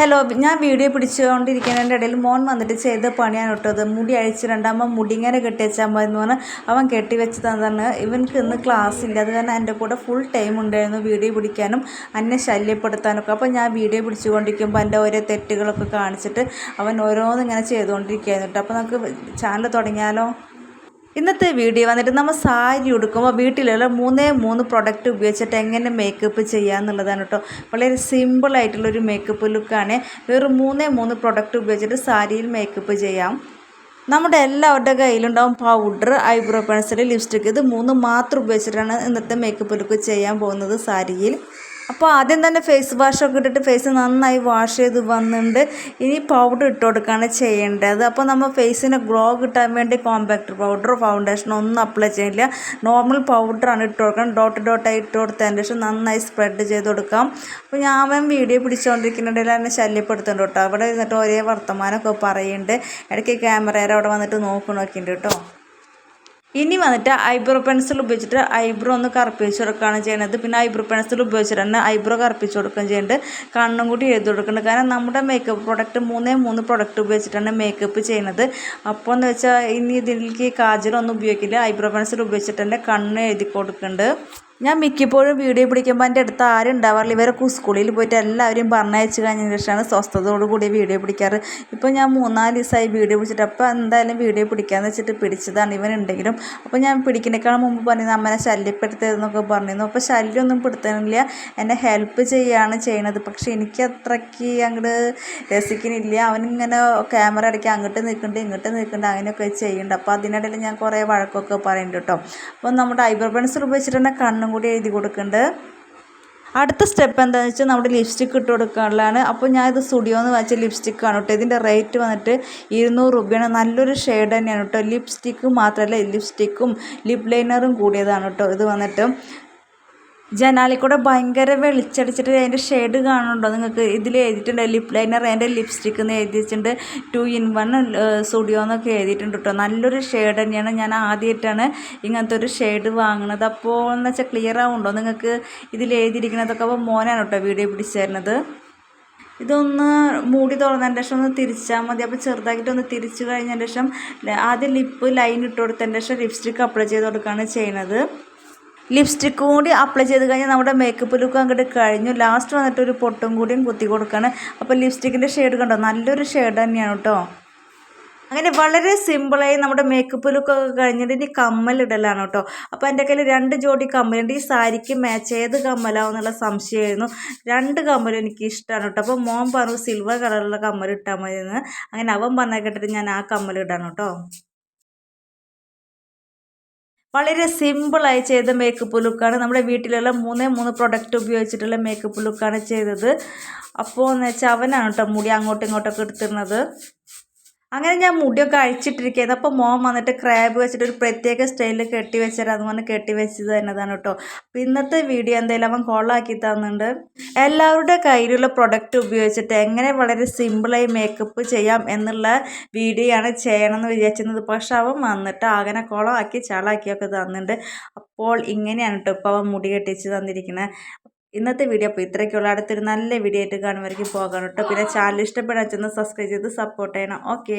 Hello ഞാൻ video പിടിച്ചുകൊണ്ടിരിക്കുന്നതിന്റെ ഇടയിൽ മോൻ വന്നിട്ട് ചെയ്ത പണിയാണ് കേട്ടത് മുടി അഴിച്ചിട്ടുണ്ടാകുമ്പോൾ മുടി ഇങ്ങനെ കെട്ടി വെച്ചാൽ മതി എന്ന് പറഞ്ഞാൽ അവൻ കെട്ടി വെച്ച് ഇവൻക്ക് ഇന്ന് ക്ലാസ് ഇല്ല അത് കാരണം എന്റെ കൂടെ ഫുൾ ടൈം ഉണ്ടായിരുന്നു വീഡിയോ പിടിക്കാനും എന്നെ ശല്യപ്പെടുത്താനൊക്കെ. അപ്പോൾ ഞാൻ വീഡിയോ പിടിച്ചുകൊണ്ടിരിക്കുമ്പോൾ എന്റെ ഓരോ തെറ്റുകളൊക്കെ കാണിച്ചിട്ട് അവൻ ഓരോന്നിങ്ങനെ ചെയ്തുകൊണ്ടിരിക്കുകയായിരുന്നു കേട്ടോ. അപ്പോൾ നമുക്ക് ചാനൽ തുടങ്ങിയാലോ? ഇന്നത്തെ വീഡിയോ വന്നിട്ട് നമ്മൾ സാരി ഉടുക്കുമ്പോൾ വീട്ടിലുള്ള മൂന്നേ മൂന്ന് പ്രൊഡക്റ്റ് ഉപയോഗിച്ചിട്ട് എങ്ങനെ മേക്കപ്പ് ചെയ്യാമെന്നുള്ളതാണ് കേട്ടോ. വളരെ സിമ്പിളായിട്ടുള്ളൊരു മേക്കപ്പ് ലുക്കാണ് വെറും മൂന്നേ മൂന്ന് പ്രൊഡക്റ്റ് ഉപയോഗിച്ചിട്ട് സാരിയിൽ മേക്കപ്പ് ചെയ്യാം. നമ്മുടെ എല്ലാവരുടെ കയ്യിലുണ്ടാവും പൗഡർ ഐബ്രോ പെൻസിൽ ലിപ്സ്റ്റിക്ക് ഇത് മൂന്ന് മാത്രം ഉപയോഗിച്ചിട്ടാണ് ഇന്നത്തെ മേക്കപ്പ് ലുക്ക് ചെയ്യാൻ പോകുന്നത് സാരിയിൽ. അപ്പോൾ ആദ്യം തന്നെ ഫേസ് വാഷൊക്കെ ഇട്ടിട്ട് ഫേസ് നന്നായി വാഷ് ചെയ്ത് വന്നിട്ടുണ്ട്. ഇനി പൗഡർ ഇട്ട് കൊടുക്കുകയാണ് ചെയ്യേണ്ടത്. അപ്പോൾ നമ്മൾ ഫേസിന് ഗ്ലോ കിട്ടാൻ വേണ്ടി കോമ്പാക്ട് പൗഡർ ഫൗണ്ടേഷൻ ഒന്നും അപ്ലൈ ചെയ്യില്ല നോർമൽ പൗഡറാണ് ഇട്ട് കൊടുക്കണം. ഡോട്ട് ഡോട്ടായി ഇട്ട് കൊടുത്തതിന് ശേഷം നന്നായി സ്പ്രെഡ് ചെയ്ത് കൊടുക്കാം. അപ്പോൾ ഞാൻ വീഡിയോ പിടിച്ചുകൊണ്ടിരിക്കുന്നുണ്ടെങ്കിൽ എന്നെ ശല്യപ്പെടുത്തുന്നുണ്ട് കേട്ടോ. അവിടെ ഇരുന്നിട്ട് ഒരേ വർത്തമാനമൊക്കെ പറയുന്നുണ്ട്. ഇടയ്ക്ക് ക്യാമറയുടെ അവിടെ വന്നിട്ട് നോക്കണമൊക്കെ കേട്ടോ. ഇനി വന്നിട്ട് ഐബ്രോ പെൻസിൽ ഉപയോഗിച്ചിട്ട് ഐബ്രോ ഒന്ന് കറുപ്പിച്ച് കൊടുക്കുകയാണ് ചെയ്യുന്നത്. പിന്നെ ഐബ്രോ പെൻസിൽ ഉപയോഗിച്ചിട്ട് തന്നെ ഐബ്രോ കറുപ്പിച്ച് കൊടുക്കുകയും ചെയ്യുന്നുണ്ട്. കണ്ണും കൂടി എഴുതി കൊടുക്കുന്നുണ്ട്. കാരണം നമ്മുടെ മേക്കപ്പ് പ്രൊഡക്റ്റ് മൂന്നേ മൂന്ന് പ്രൊഡക്റ്റ് ഉപയോഗിച്ചിട്ടാണ് മേക്കപ്പ് ചെയ്യുന്നത്. അപ്പോൾ എന്ന് വെച്ചാൽ ഇനി ഇതിലേക്ക് കാജലൊന്നും ഉപയോഗിക്കില്ല. ഐബ്രോ പെൻസിൽ ഉപയോഗിച്ചിട്ട് തന്നെ കണ്ണ് എഴുതി കൊടുക്കുന്നുണ്ട്. ഞാൻ മിക്കപ്പോഴും വീഡിയോ പിടിക്കുമ്പോൾ എന്റെ അടുത്ത് ആരും ഉണ്ടാവാറില്ല. ഇവരൊക്കെ സ്കൂളിൽ പോയിട്ട് എല്ലാവരും പറഞ്ഞയച്ച് കഴിഞ്ഞതിന് ശേഷമാണ് സ്വസ്ഥതയോട് കൂടി വീഡിയോ പിടിക്കാറ്. ഇപ്പോൾ ഞാൻ മൂന്നാൽ ദിവസമായി വീഡിയോ പിടിച്ചിട്ട്. അപ്പോൾ എന്തായാലും വീഡിയോ പിടിക്കാമെന്ന് വെച്ചിട്ട് പിടിച്ചതാണ് ഇവനുണ്ടെങ്കിലും. അപ്പോൾ ഞാൻ പിടിക്കുന്നേക്കാൾ മുമ്പ് പറഞ്ഞത് അമ്മനെ ശല്യപ്പെടുത്തരുതെന്നൊക്കെ പറഞ്ഞിരുന്നു. അപ്പോൾ ശല്യമൊന്നും പെടുത്താനില്ല. എന്നെ ഹെൽപ്പ് ചെയ്യുകയാണ് ചെയ്യണത്. പക്ഷേ എനിക്ക് അത്രയ്ക്ക് അങ്ങോട്ട് രസിക്കുന്നില്ല അവനിങ്ങനെ ക്യാമറ അടയ്ക്ക് അങ്ങോട്ട് നിൽക്കുന്നുണ്ട് ഇങ്ങോട്ട് നിൽക്കുന്നുണ്ട് അങ്ങനെയൊക്കെ ചെയ്യുന്നുണ്ട് അപ്പോൾ അതിനിടയിൽ ഞാൻ കുറേ വഴക്കൊക്കെ പറയുന്നുണ്ട് കേട്ടോ. അപ്പോൾ നമ്മുടെ ഐബ്രോ പെൻസിൽ ഉപയോഗിച്ചിട്ട് തന്നെ കണ്ണും കൂടി എഴുതി കൊടുക്കുന്നുണ്ട് അടുത്ത സ്റ്റെപ്പ് എന്താണെന്ന് വെച്ചാൽ നമ്മുടെ ലിപ്സ്റ്റിക്ക് ഇട്ട് കൊടുക്കാനുള്ളതാണ്. അപ്പോൾ ഞാൻ ഇത് സ്റ്റുഡിയോന്ന് വെച്ച ലിപ്സ്റ്റിക്കാണ് കേട്ടോ. ഇതിന്റെ റേറ്റ് വന്നിട്ട് ഇരുന്നൂറ് രൂപയാണ്. നല്ലൊരു ഷെയ്ഡ് തന്നെയാണ് കേട്ടോ. ലിപ്സ്റ്റിക്ക് മാത്രമല്ല ലിപ്സ്റ്റിക്കും ലിപ് ലൈനറും കൂടിയതാണ് കേട്ടോ ഇത് വന്നിട്ട്. ജനാലിൽ കൂടെ ഭയങ്കര വെളിച്ചടിച്ചിട്ട് അതിന്റെ ഷെയ്ഡ് കാണുന്നുണ്ടോ? നിങ്ങൾക്ക് ഇതിൽ എഴുതിയിട്ടുണ്ട് ലിപ് ലൈനർ അതിന്റെ ലിപ്സ്റ്റിക്ക് എന്ന് എഴുതിയിട്ടുണ്ട്. ടു ഇൻ വൺ സ്റ്റുഡിയോ എന്നൊക്കെ എഴുതിയിട്ടുണ്ട് കേട്ടോ നല്ലൊരു ഷെയ്ഡ് തന്നെയാണ്. ഞാൻ ആദ്യമായിട്ടാണ് ഇങ്ങനത്തെ ഒരു ഷെയ്ഡ് വാങ്ങുന്നത്. അപ്പോൾ എന്ന് വെച്ചാൽ ക്ലിയർ ആവുന്നുണ്ടോ? നിങ്ങൾക്ക് ഇതിൽ എഴുതിയിരിക്കുന്നതൊക്കെ അപ്പോൾ മോനാണ് കേട്ടോ വീഡിയോ പിടിച്ചു തരുന്നത്. ഇതൊന്ന് മൂടി തുറന്നതിന്റെ ശേഷം ഒന്ന് തിരിച്ചാൽ മതി. അപ്പോൾ ചെറുതാക്കിയിട്ടൊന്ന് തിരിച്ചു കഴിഞ്ഞതിന്റെ ശേഷം ആദ്യം ലിപ്പ് ലൈൻ ഇട്ട് കൊടുത്തതിന്റെ ശേഷം ലിപ്സ്റ്റിക്ക് അപ്ലൈ ചെയ്ത് കൊടുക്കുകയാണ് ചെയ്യുന്നത്. ലിപ്സ്റ്റിക്കും കൂടി അപ്ലൈ ചെയ്ത് കഴിഞ്ഞാൽ നമ്മുടെ മേക്കപ്പ് ലുക്ക് അങ്ങോട്ട് കഴിഞ്ഞു. ലാസ്റ്റ് വന്നിട്ട് ഒരു പൊട്ടും കൂടിയും കുത്തി കൊടുക്കുകയാണ് അപ്പോൾ ലിപ്സ്റ്റിക്കിന്റെ ഷെയ്ഡ് കണ്ടോ? നല്ലൊരു ഷെയ്ഡ് തന്നെയാണ് കേട്ടോ അങ്ങനെ വളരെ സിമ്പിളായി നമ്മുടെ മേക്കപ്പ് ലുക്കൊക്കെ കഴിഞ്ഞിട്ട് ഇനി കമ്മലിടലാണ് കേട്ടോ അപ്പോൾ എന്റെ കയ്യിൽ രണ്ട് ജോഡി കമ്മലുണ്ട്. ഈ സാരിക്ക് മാച്ച് ഏത് കമ്മലാവും എന്നുള്ള സംശയമായിരുന്നു. രണ്ട് കമ്മലും എനിക്ക് ഇഷ്ടമാണ് കേട്ടോ അപ്പോൾ മോൻ പറഞ്ഞു സിൽവർ കളറുള്ള കമ്മൽ ഇട്ടാൽ മതി അങ്ങനെ അവൻ പറഞ്ഞ കേട്ടിട്ട് ഞാൻ ആ കമ്മൽ ഇടാണ് കേട്ടോ വളരെ സിമ്പിളായി ചെയ്ത മേക്കപ്പ് ലുക്കാണ് നമ്മുടെ വീട്ടിലുള്ള മൂന്നേ മൂന്ന് പ്രൊഡക്റ്റ് ഉപയോഗിച്ചിട്ടുള്ള മേക്കപ്പ് ലുക്കാണ് ചെയ്തത്. അപ്പോൾ എന്ന് വെച്ചാൽ അവനാണ് കേട്ടോ മുടി അങ്ങോട്ടും ഇങ്ങോട്ടൊക്കെ എടുത്തിരുന്നത് അങ്ങനെ ഞാൻ മുടിയൊക്കെ അഴിച്ചിട്ടിരിക്കുന്നത് അപ്പോൾ മോൻ വന്നിട്ട് ക്രാബ് വെച്ചിട്ട് ഒരു പ്രത്യേക സ്റ്റൈലിൽ കെട്ടി വെച്ചിട്ട് അതുപോലെ കെട്ടി വെച്ചത് തന്നെതാണ് കേട്ടോ. അപ്പോൾ ഇന്നത്തെ വീഡിയോ എന്തായാലും അവൻ കോളാക്കി തന്നുണ്ട് എല്ലാവരുടെ കയ്യിലുള്ള പ്രൊഡക്റ്റ് ഉപയോഗിച്ചിട്ട് എങ്ങനെ വളരെ സിമ്പിളായി മേക്കപ്പ് ചെയ്യാം എന്നുള്ള വീഡിയോ ആണ് ചെയ്യണമെന്ന് വിചാരിച്ചിരുന്നത്. പക്ഷെ അവൻ വന്നിട്ട് അങ്ങനെ കോളാക്കി ചാളാക്കിയൊക്കെ തന്നിട്ടുണ്ട്. അപ്പോൾ ഇങ്ങനെയാണ് കേട്ടോ ഇപ്പോൾ അവൻ മുടി കെട്ടിച്ച് തന്നിരിക്കുന്നത് ഇന്നത്തെ വീഡിയോ അപ്പോൾ ഇത്രയ്ക്കുള്ള അടുത്തൊരു നല്ല വീഡിയോ ആയിട്ട് കാണുമായിരിക്കും പോകാൻ കേട്ടോ. പിന്നെ ചാനൽ ഇഷ്ടപ്പെടാൻ ചെന്ന് സബ്സ്ക്രൈബ് ചെയ്ത് സപ്പോർട്ട് ചെയ്യണം. ഓക്കെ